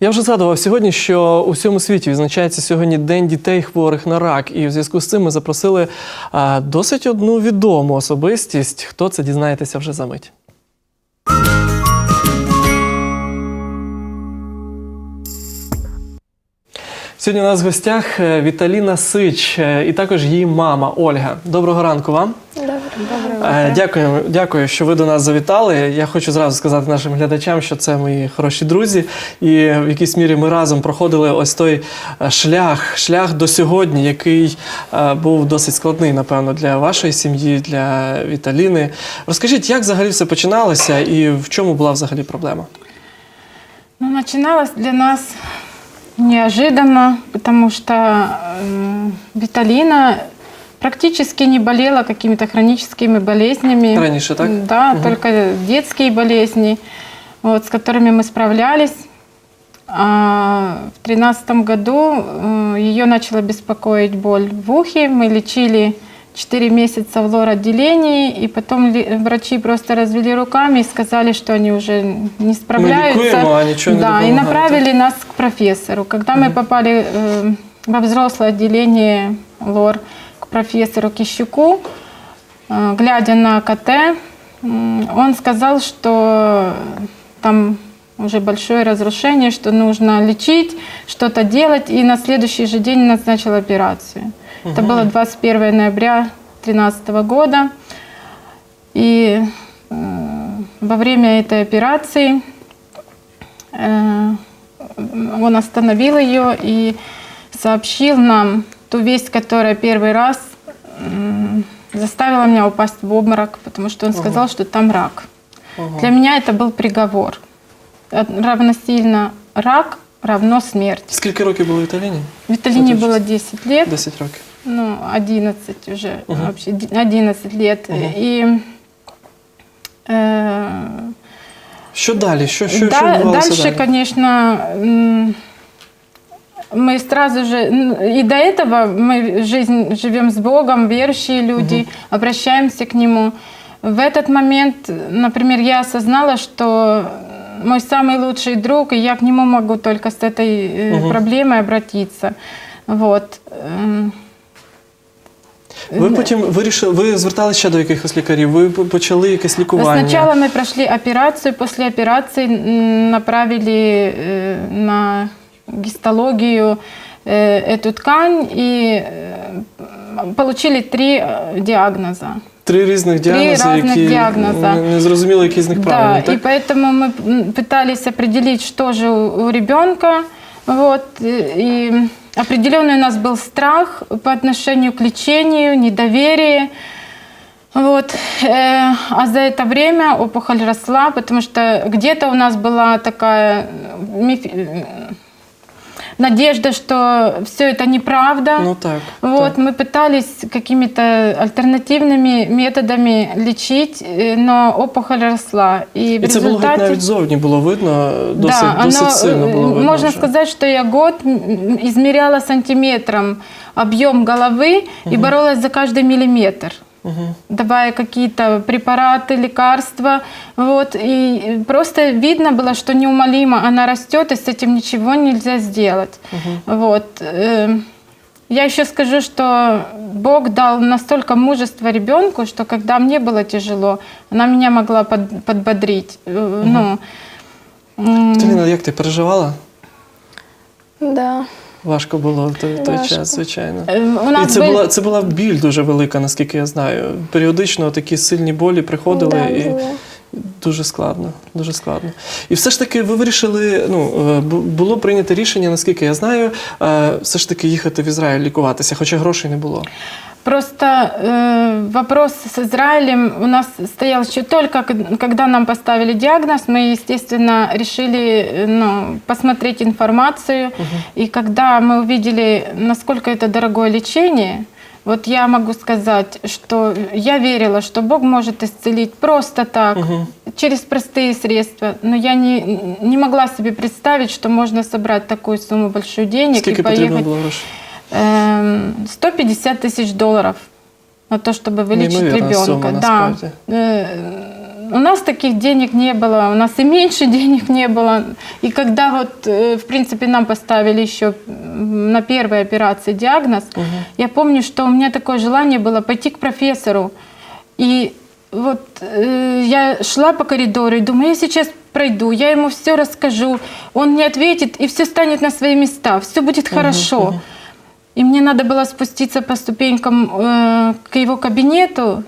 Я вже згадував сьогодні, що у всьому світі відзначається сьогодні День дітей хворих на рак. І в зв'язку з цим ми запросили досить одну відому особистість. Хто це дізнаєтеся вже за мить. Сьогодні у нас в гостях е, Віталіна Сич е, і також її мама Ольга. Доброго ранку вам. Е, Дякую, дякую, що ви до нас завітали. Я хочу зразу сказати нашим глядачам, що це мої хороші друзі, і в якійсь мірі ми разом проходили ось той шлях, шлях до сьогодні, який був досить складний, напевно, для вашої сім'ї, для Віталіни. Розкажіть, як взагалі все починалося і в чому була взагалі проблема? Ну, начиналось для нас неожиданно, потому что э, Виталина практически не болела какими-то хроническими болезнями. Раніше, так? Да, Мгм. только детские болезни, вот, с которыми мы справлялись. А в тринадцатом году э, ее начала беспокоить боль в ухе. Мы лечили 4 месяца в лор-отделении, и потом ли- врачи просто развели руками и сказали, что они уже не справляются. лікуємо, а нічого не да, и допомагає, направили нас к профессору. Когда мы попали э, во взрослое отделение лор к профессору Кищуку, э, глядя на КТ, м, он сказал, что там уже большое разрушение, что нужно лечить, что-то делать, и на следующий же день назначил операцию. Это было 21 ноября 2013 года. И э, во время этой операции э, он остановил ее и сообщил нам ту весть, которая первый раз м, заставила меня упасть в обморок, потому что он сказал, что там рак. Для меня это был приговор. От- Равносильно рак равно смерть. Скільки років було Віталіні? Виталине Это было 10 лет, 10 років. ну, 11 уже, вообще, ди- 11 лет. И э, Що далі? Що, що, що да, відбувалося дальше, далі? конечно, м, мы сразу же, ну, и до этого мы жизнь живем с Богом, верующие люди, обращаемся к Нему. В этот момент, например, я осознала, что мой самый лучший друг, и я к нему могу только с этой э, Мгм. проблемой обратиться. Вот. Эм, Ви потім вирішили, ви зверталися ще до якихось лікарів, ви п- почали якесь лікування. Сначала мы прошли операцию, после операции м, направили э, на гистологию э, эту ткань и э, получили три э, диагноза. Три різних діагнози, різних які діагноза. не, не зрозуміло, який з них Да, правильний. и Так? поэтому мы м, пытались определить, что же у, у ребенка. Вот, э, и определенный у нас был страх по отношению к лечению, недоверие. Вот. э, А за это время опухоль росла, потому что где-то у нас была такая миф- надежда, что все это неправда. Ну так. Вот, так. мы пытались какими-то альтернативными методами лечить, э, но опухоль росла. И в І це було геть результате... навіть зовні було видно, досить, да, досить оно, сильно э, було видно. Можно вже. сказать, что я год м, измеряла сантиметром объем головы и боролась за каждый миллиметр. Мгм. давая какие-то препараты, лекарства. Вот, и просто видно было, что неумолимо она растет, и с этим ничего нельзя сделать. Вот. э, Я еще скажу, что Бог дал настолько мужество ребенку, что когда мне было тяжело, она меня могла под- подбодрить. Э, Ну, Віталіна, як ти переживала? Да. Важко було в той, той Важко. час, звичайно. Вона І це были- була, це була біль дуже велика, наскільки я знаю. Періодично такі сильні болі приходили да, і було. дуже складно, дуже складно. І все ж таки ви вирішили, ну, е, було прийнято рішення, наскільки я знаю, е, все ж таки їхати в Ізраїль лікуватися, хоча грошей не було. Просто э, вопрос с Израилем у нас стоял еще только, когда нам поставили диагноз, мы, естественно, решили э, ну, посмотреть информацию. И когда мы увидели, насколько это дорогое лечение, вот я могу сказать, что я верила, что Бог может исцелить просто так, Мгм. через простые средства. Но я не, не могла себе представить, что можно собрать такую сумму большую денег Скільки и поехать. Эм, 150 тысяч долларов на то, чтобы вылечить Неимоверная ребенка. сумма, да. Э, у нас таких денег не было, у нас и меньше денег не было. И когда вот, э, в принципе, нам поставили еще на первой операции диагноз, я помню, что у меня такое желание было пойти к профессору. И вот э, я шла по коридору и думаю, я сейчас пройду, я ему все расскажу, он мне ответит, и все станет на свои места, все будет хорошо. И мне надо было спуститься по ступенькам э, к его кабинету,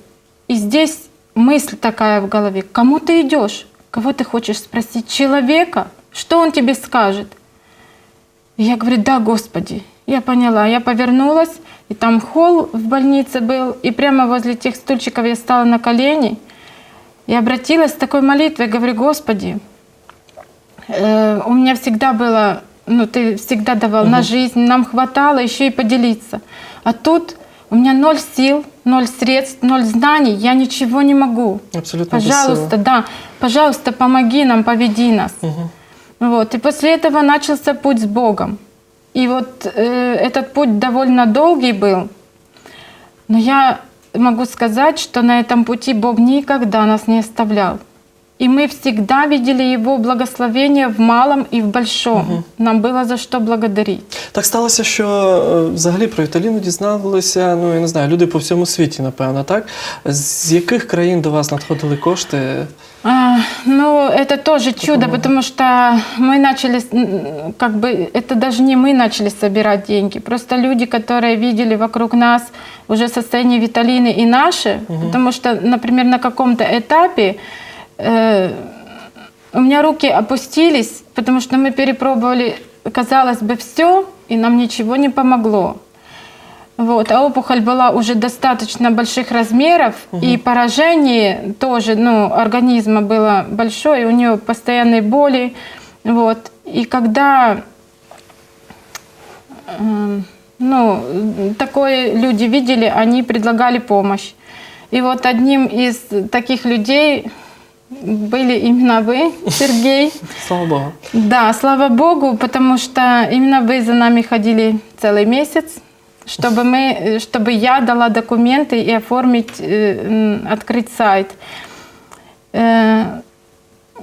и здесь мысль такая в голове, кому ты идешь, кого ты хочешь спросить, человека, что он тебе скажет? И я говорю, да, Господи, я поняла. Я повернулась, и там холл в больнице был, и прямо возле тех стульчиков я стала на колени и обратилась с такой молитвой, говорю, Господи, э, у меня всегда было, ну, ты всегда давал на жизнь, нам хватало еще и поделиться. А тут у меня ноль сил, ноль средств, ноль знаний, я ничего не могу. Абсолютно Пожалуйста, да, пожалуйста, помоги нам, поведи нас. Вот. И после этого начался путь с Богом. И вот э, этот путь довольно долгий был. Но я могу сказать, что на этом пути Бог никогда нас не оставлял. И мы всегда видели Его благословение в малом и в большом. Нам было за что благодарить. Так сталося, що е, взагалі про Віталіну дізналися, ну я не знаю, люди по всьому світі, напевно, так? З яких країн до вас надходили кошти? А, ну, это тоже чудо, потому что мы начали, с- м, как бы, это даже не мы начали собирать деньги, просто люди, которые видели вокруг нас уже состояние Виталины и наше, потому что, например, на каком-то этапе э, у меня руки опустились, потому что мы перепробовали, казалось бы, все, и нам ничего не помогло. Вот, а опухоль была уже достаточно больших размеров, и поражение тоже, ну, организма было большое, у нее постоянные боли, вот. И когда, эм, ну, такое люди видели, они предлагали помощь. И вот одним из таких людей были именно вы, Сергей. Слава Богу. Да, слава Богу, потому что именно вы за нами ходили целый месяц, чтобы, мы, чтобы я дала документы и оформить, э, открыть сайт. Э,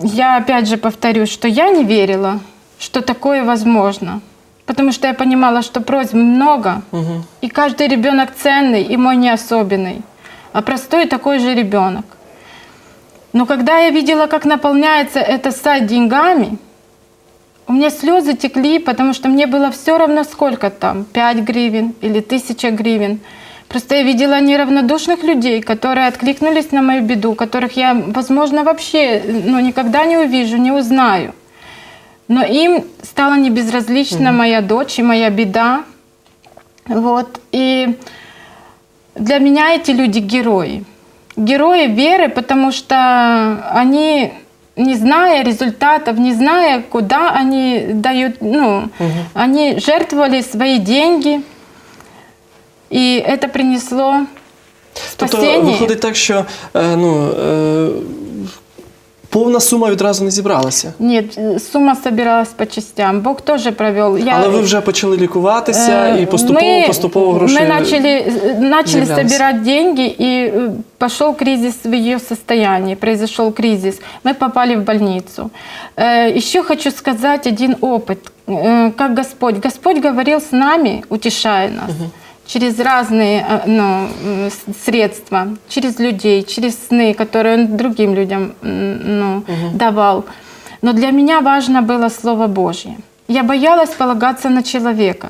Я опять же повторюсь, что я не верила, что такое возможно. Потому что я понимала, что просьб много, и каждый ребенок ценный, и мой не особенный, а простой такой же ребенок. Но когда я видела, как наполняется этот сайт деньгами, у меня слезы текли, потому что мне было все равно сколько там, 5 гривен или 1000 гривен. Просто я видела неравнодушных людей, которые откликнулись на мою беду, которых я, возможно, вообще ну, никогда не увижу, не узнаю. Но им стала не безразлична моя дочь и моя беда. Вот. И для меня эти люди герои. Герои веры, потому что они, не зная результатов, не зная, куда они дают, ну, они жертвовали свои деньги, и это принесло Тобто спасение. виходить так, що ну, повна сума відразу не зібралася. Нет, э, сумма собиралась по частям. Бог тоже провел. Я, Але ви вже почали лікуватися Э, і поступово, мы, поступово гроші. Мы начали, э, начали появлялись. собирать деньги, и э, пошел кризис в ее состоянии, произошел кризис. Мы попали в больницу. Э, Еще хочу сказать один опыт, э, как Господь. Господь говорил с нами, утешая нас. Через разные э, ну, средства, через людей, через сны, которые он другим людям ну, давал. Но для меня важно было Слово Божье. Я боялась полагаться на человека.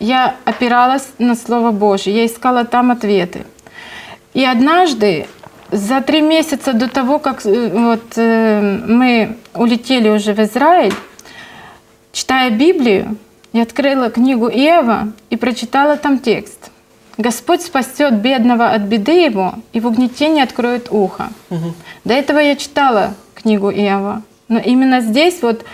Я опиралась на Слово Божье, я искала там ответы. И однажды, за три месяца до того, как э, вот, э, мы улетели уже в Израиль, читая Библию, я открыла книгу Иова и прочитала там текст. Господь спасет бедного от беды его и в угнетении откроет ухо. До этого я читала книгу Иова. Но именно здесь вот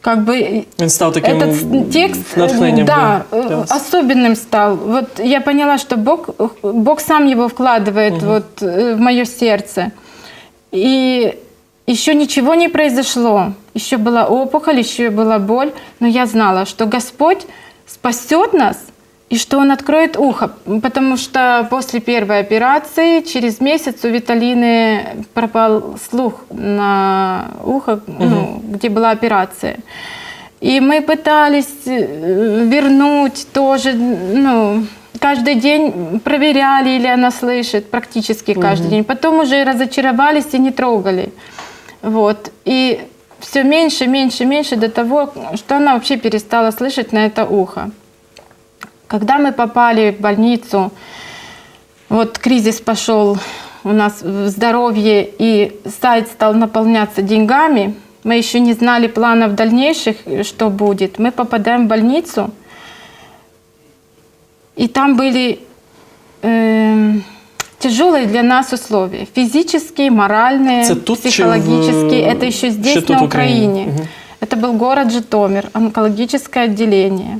как бы Він став таким этот текст, э, да, э, вас. особенным стал. Вот я поняла, что Бог, Бог сам его вкладывает вот э, в мое сердце. И еще ничего не произошло. Еще была опухоль, еще была боль, но я знала, что Господь спасет нас и что он откроет ухо, потому что после первой операции через месяц у Виталины пропал слух на ухо, ну, где была операция. И мы пытались э, вернуть тоже, ну, каждый день проверяли, или она слышит, практически каждый день. Потом уже разочаровались и не трогали. Вот. И все меньше, меньше, меньше до того, что она вообще перестала слышать на это ухо. Когда мы попали в больницу, вот кризис пошел у нас в здоровье, и сайт стал наполняться деньгами, мы еще не знали планов дальнейших, что будет. Мы попадаем в больницу, и там были э, тяжелые для нас условия. Физические, моральные, Це тут психологические. в- Это еще ще здесь, тут на в Україні? Украине. Мгм. Это был город Житомир, онкологическое отделение.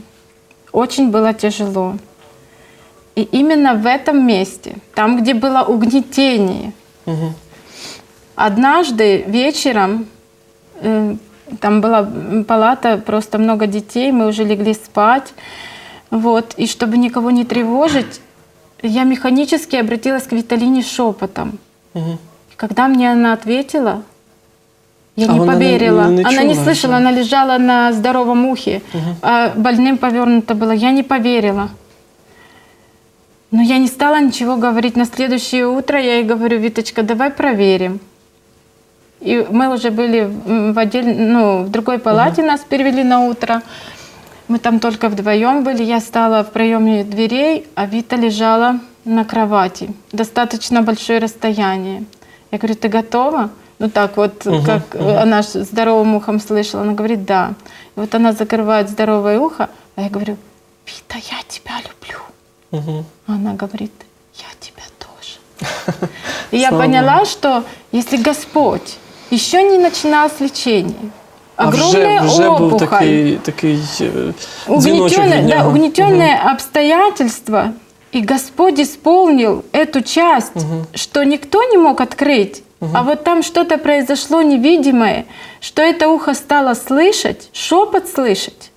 Очень было тяжело. И именно в этом месте, там, где было угнетение, Угу. Однажды вечером, э, там была палата, просто много детей, мы уже легли спать. Вот, и чтобы никого не тревожить, я механически обратилась к Виталине шепотом. Угу. И когда мне она ответила, я А не она не- поверила. не она не слышала, она лежала на здоровом ухе, а больным повернуто было. Я не поверила. Но я не стала ничего говорить. На следующее утро я ей говорю, Виточка, давай проверим. И мы уже были в, отдель- ну, в другой палате, нас перевели на утро. Мы там только вдвоем были. Я стала в проеме дверей, а Вита лежала на кровати. Достаточно большое расстояние. Я говорю, ты готова? Ну так вот, как э, она здоровым ухом слышала. Она говорит, да. И вот она закрывает здоровое ухо, а я говорю, Вита, я тебя люблю. Угу. Она говорит, я тебя тоже. И я поняла, что если Господь еще не начинал с лечения, А вже, огромная вже був опухоль, такий, такий е, дзвіночок угнетенное, від да, угнетенное обстоятельства, и Господь исполнил эту часть, что никто не мог открыть, а вот там что-то произошло невидимое, что это ухо стало слышать, шепот слышать.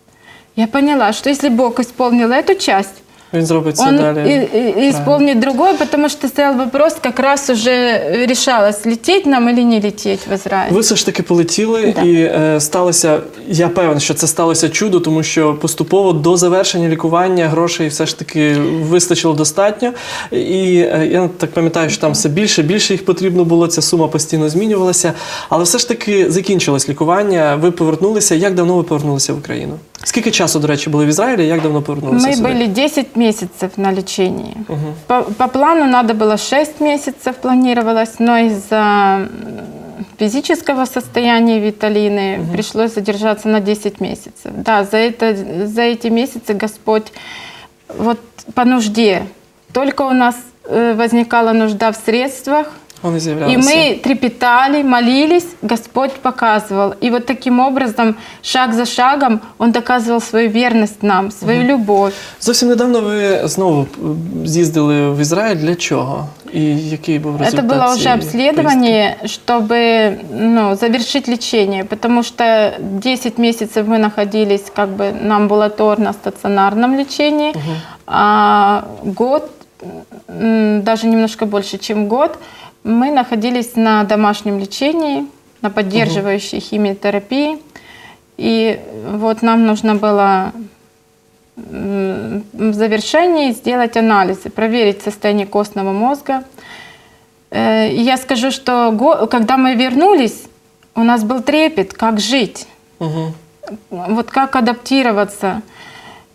Я поняла, что если Бог исполнил эту часть, Він зробить це он далі. и- и- исполнит другое, потому что стоял вопрос, как раз уже решалось, лететь нам или не лететь в Израиль. Ви все ж таки полетіли, Да. і е, сталося. Я певен, що це сталося чудо, тому що поступово до завершення лікування грошей все ж таки вистачило достатньо. І е, я так пам'ятаю, що там все більше, більше їх потрібно було. Ця сума постійно змінювалася. Але все ж таки закінчилось лікування. Ви повернулися. Як давно ви повернулися в Україну? Скільки часу, до речі, були в Ізраїлі? Як давно повернулися? Мы сюди? были 10 месяцев на лечении. По, по плану надо было 6 месяцев планировалось, но из-за м, физического состояния Виталины пришлось задержаться на 10 месяцев. Да, за, это, за эти месяцы Господь вот по нужде. Только у нас э, возникала нужда в средствах, Вони и з'являлися. мы трепетали, молились, Господь показывал. И вот таким образом, шаг за шагом, Он доказывал свою верность нам, свою любовь. Зовсім недавно ви знову м, з'їздили в Ізраїль. Для чого? І який був результат? Это было уже цієї обследование, чтобы ну, завершить лечение, потому что 10 месяцев мы находились как бы на амбулаторно-стационарном лечении, а год, м, даже немножко больше, чем год, мы находились на домашнем лечении, на поддерживающей химиотерапии. И вот нам нужно было в завершении сделать анализы, проверить состояние костного мозга. Э, И я скажу, что когда мы вернулись, у нас был трепет, как жить, Угу. вот как адаптироваться.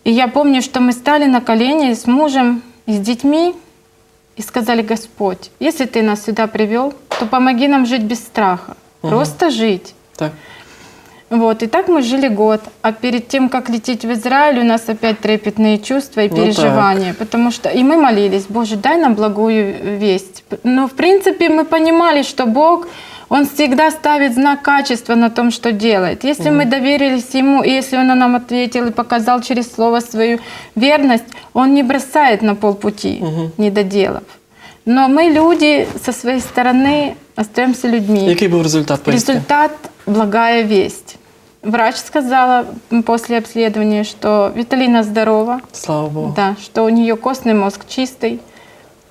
И я помню, что мы стали на колени с мужем и с детьми и сказали, Господь, если Ты нас сюда привел, то помоги нам жить без страха, просто жить. Так. Вот, и так мы жили год. А перед тем, как лететь в Израиль, у нас опять трепетные чувства и Ну переживания. Потому что и мы молились, Боже, дай нам благую весть. Но в принципе мы понимали, что Бог, Он всегда ставит знак качества на том, что делает. Если мы доверились Ему, и если Он нам ответил и показал через Слово свою верность, Он не бросает на полпути, не доделав. Но мы, люди, со своей стороны остаемся людьми. Який був результат поїздки? Результат – благая весть. Врач сказала после обследования, что Виталина здорова, Слава Богу. да, что у нее костный мозг чистый,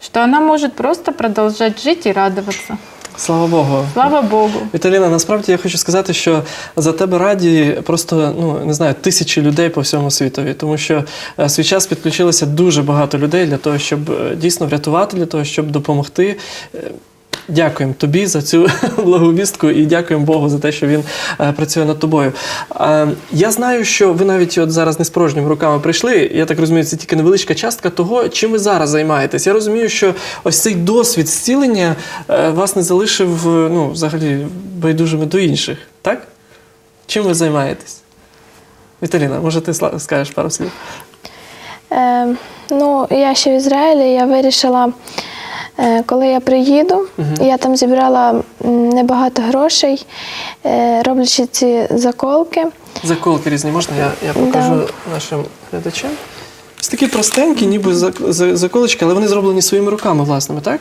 что она может просто продолжать жить и радоваться. Слава Богу. Слава Богу. Віталіна, насправді я хочу сказати, що за тебе раді просто ну не знаю тисячі людей по всьому світові, тому що е, в свій час підключилося дуже багато людей для того, щоб е, дійсно врятувати, для того, щоб допомогти. Дякуємо тобі за цю благовістку і дякуємо Богу за те, що він е, працює над тобою. Е, я знаю, що ви навіть от зараз не з порожніми руками прийшли. Я так розумію, це тільки невеличка частка того, чим ви зараз займаєтесь. Я розумію, що ось цей досвід зцілення е, вас не залишив е, ну, взагалі байдужими до інших, так? Чим ви займаєтесь? Віталіна, може, ти скажеш пару слів? Е, ну, я ще в Ізраїлі, я вирішила, коли я приїду, я там зібрала небагато грошей, е, роблячи ці заколки. Заколки різні можна, я, я покажу нашим глядачам. Ось такі простенькі, ніби зак- заколочки, але вони зроблені своїми руками власними, так?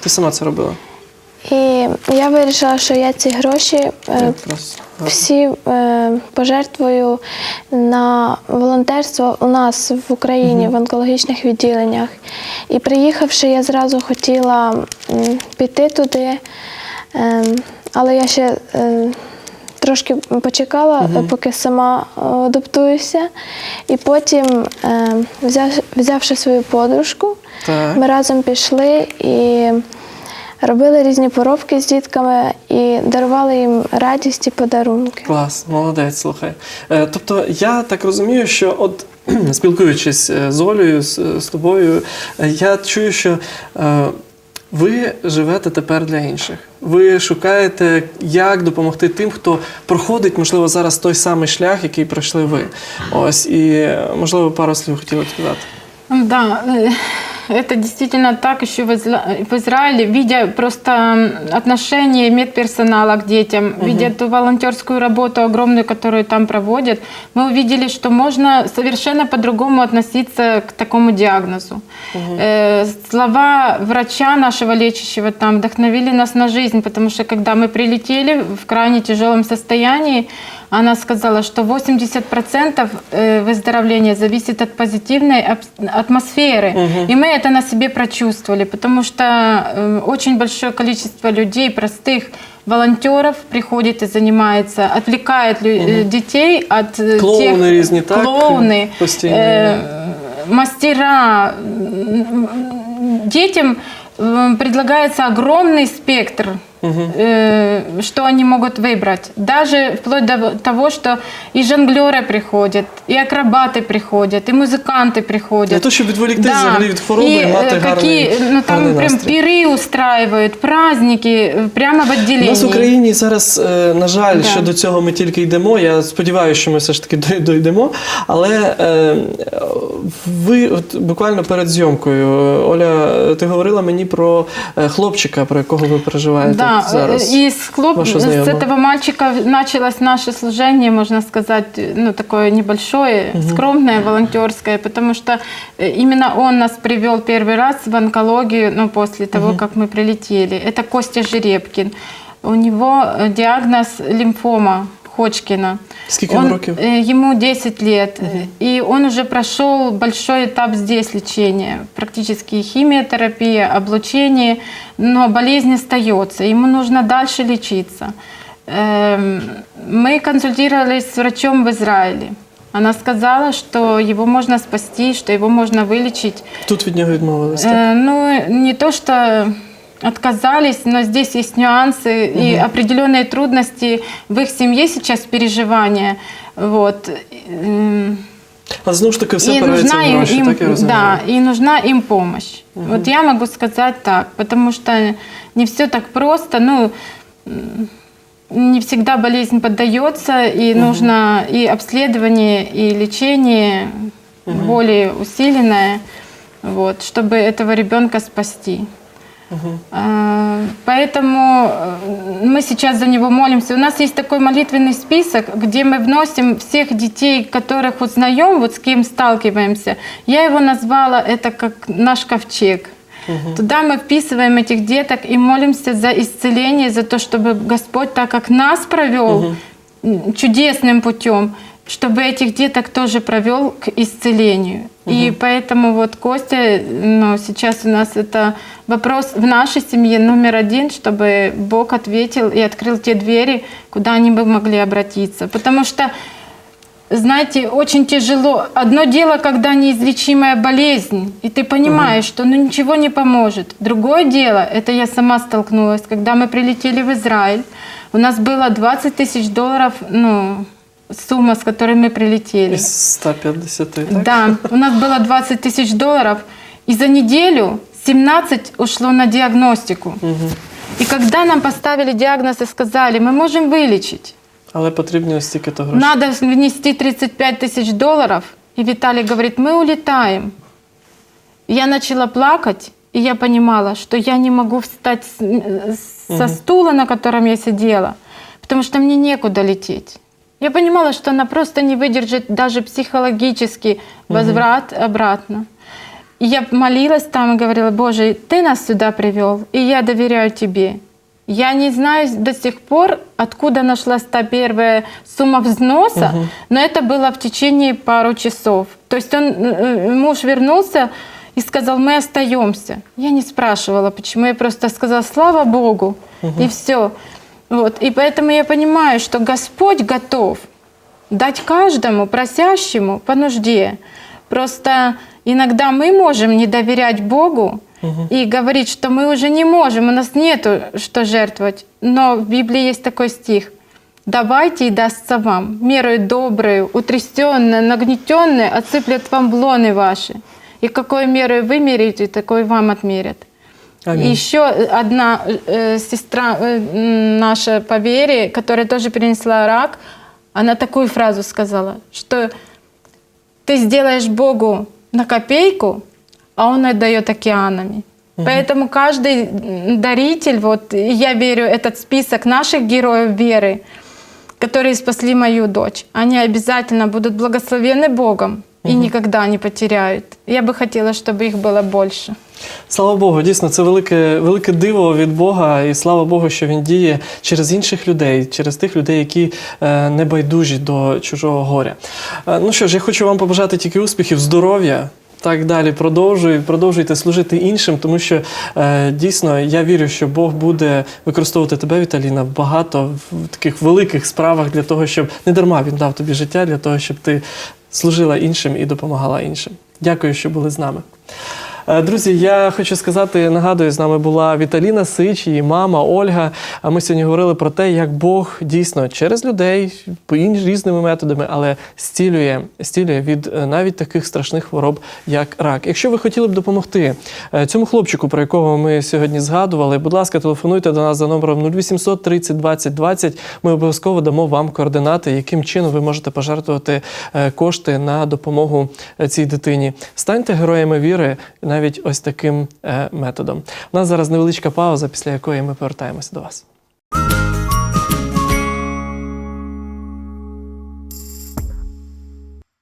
Ти сама це робила? І я вирішила, що я ці гроші е, Якраз. всі пожертвую на волонтерство у нас в Україні в онкологічних відділеннях. І приїхавши, я зразу хотіла піти туди, е, але я ще е, трошки почекала, е, поки сама адаптуюся. І потім, е, взявши свою подружку, ми разом пішли і робили різні поробки з дітками і дарували їм радість і подарунки. Клас, молодець, слухай. Е, тобто, я так розумію, що от спілкуючись е, з Олею, з, з тобою, е, я чую, що е, ви живете тепер для інших. Ви шукаєте, як допомогти тим, хто проходить, можливо, зараз той самий шлях, який пройшли ви. Ось, і можливо, пару слів хотіли б сказати. Да, э, это действительно так еще в Изра- в Израиле, видя просто отношение медперсонала к детям, видя ту волонтерскую работу огромную, которую там проводят, мы увидели, что можно совершенно по-другому относиться к такому диагнозу. Э, Слова врача нашего лечащего там вдохновили нас на жизнь, потому что когда мы прилетели в крайне тяжелом состоянии, она сказала, что 80% э, выздоровления зависит от позитивной абс- атмосферы. И мы это на себе прочувствовали, потому что э, очень большое количество людей, простых волонтеров приходит и занимается, отвлекает лю- э, детей от э, Клоуны тех... різні, так? Клоуны, Постійно. э, мастера. М, Детям э, предлагается огромный спектр, э, что они могут выбрать. Даже вплоть до того, что и жонглеры приходят, и акробаты приходят, и музыканты приходят. Для того, щоб відволіктись взагалі від хвороби і, и, э, мати гарний, какие, ну, там гарний прям настрій. пиры устраивают, праздники э, прямо в У отделении. нас в Україні зараз, е, на жаль, Да. що до цього ми тільки йдемо. Я сподіваюся, що ми все ж таки дой- дойдемо. Але е, ви от буквально перед зйомкою, е, Оля, ти говорила мені про е, хлопчика, про якого ви переживаєте Да, Зараз. и с, хлоп... С этого мальчика началось наше служение, можно сказать, ну такое небольшое, скромное, волонтерское, потому что э, именно он нас привел первый раз в онкологию, ну после того, как мы прилетели. Это Костя Жеребкин. У него э, диагноз лимфома Ходжкина. Скільки Он, йому років? э, Ему 10 лет, и он уже прошел большой этап здесь лечения, практически и химиотерапия, облучение, но болезнь остается, ему нужно дальше лечиться. Эм, Мы консультировались с врачом в Израиле. Она сказала, что его можно спасти, что его можно вылечить. Тут від нього відмовилися. так? Э, Ну, не то, что отказались, но здесь есть нюансы и определенные трудности в их семье сейчас переживания. Вот. М, Але знову ж таки все И опирається нужна в им, гроші, им- так я розумію. да, и нужна им помощь. Вот я могу сказать так, потому что не все так просто. Ну, м, не всегда болезнь поддается, и нужно и обследование, и лечение более усиленное, вот, чтобы этого ребенка спасти. А, Поэтому э, мы сейчас за него молимся. У нас есть такой молитвенный список, где мы вносим всех детей, которых узнаем, вот с кем сталкиваемся. Я его назвала это как наш ковчег. Туда мы вписываем этих деток и молимся за исцеление, за то, чтобы Господь, так как нас провел м, чудесным путем, чтобы этих деток тоже провел к исцелению. И поэтому вот Костя, ну, сейчас у нас это вопрос в нашей семье номер один, чтобы Бог ответил и открыл те двери, куда они бы могли обратиться. Потому что знаете, очень тяжело. Одно дело, когда неизлечимая болезнь, и ты понимаешь, что ну, ничего не поможет. Другое дело, это я сама столкнулась, когда мы прилетели в Израиль, у нас было 20 тысяч долларов, ну, сумма, с которой мы прилетели. Із 150, так? Да, у нас было 20 тысяч долларов, и за неделю 17 ушло на диагностику. И когда нам поставили диагноз и сказали, мы можем вылечить, Але потрібно стільки то грошей. надо внести 35 тысяч долларов. И Виталий говорит, мы улетаем. Я начала плакать, и я понимала, что я не могу встать с- э, со стула, на котором я сидела, потому что мне некуда лететь. Я понимала, что она просто не выдержит даже психологический возврат обратно. И я молилась там и говорила, Боже, Ты нас сюда привел, и я доверяю Тебе. Я не знаю до сих пор, откуда нашлась та первая сумма взноса, но это было в течение пару часов. То есть он, э, муж вернулся и сказал, мы остаемся. Я не спрашивала, почему, я просто сказала, слава Богу, и все. Вот. И поэтому я понимаю, что Господь готов дать каждому просящему по нужде. Просто иногда мы можем не доверять Богу и говорить, что мы уже не можем, у нас нету что жертвовать. Но в Библии есть такой стих. Давайте и дастся вам, мерою добрую, утрясенная, нагнетенная, отсыплет вам блоны ваши. И какой мерой вы мерите, такой вам отмерят. Аминь. Еще одна э, сестра э, наша по вере, которая тоже перенесла рак, она такую фразу сказала, что ты сделаешь Богу на копейку, а Он отдает океанами. Поэтому каждый даритель, вот я верю, этот список наших героев веры, которые спасли мою дочь, они обязательно будут благословены Богом и никогда не потеряют. Я бы хотела, чтобы их было больше. Слава Богу, дійсно, це велике, велике диво від Бога, і слава Богу, що він діє через інших людей, через тих людей, які е, не байдужі до чужого горя. Е, ну що ж, я хочу вам побажати тільки успіхів, здоров'я. Так далі продовжуй, продовжуйте служити іншим, тому що е, дійсно я вірю, що Бог буде використовувати тебе, Віталіна, багато в таких великих справах для того, щоб не дарма він дав тобі життя, для того, щоб ти служила іншим і допомагала іншим. Дякую, що були з нами. Е, Друзі, я хочу сказати, нагадую, з нами була Віталіна Сич, її мама Ольга. А ми сьогодні говорили про те, як Бог дійсно через людей по ін- різними методами, але стілює, стілює від е, навіть таких страшних хвороб, як рак. Якщо ви хотіли б допомогти е, цьому хлопчику, про якого ми сьогодні згадували, будь ласка, телефонуйте до нас за номером 0800 30 20 20. Ми обов'язково дамо вам координати, яким чином ви можете пожертвувати кошти на допомогу цій дитині. Станьте героями віри навіть ось таким е, методом. У нас зараз невеличка пауза, після якої ми повертаємося до вас.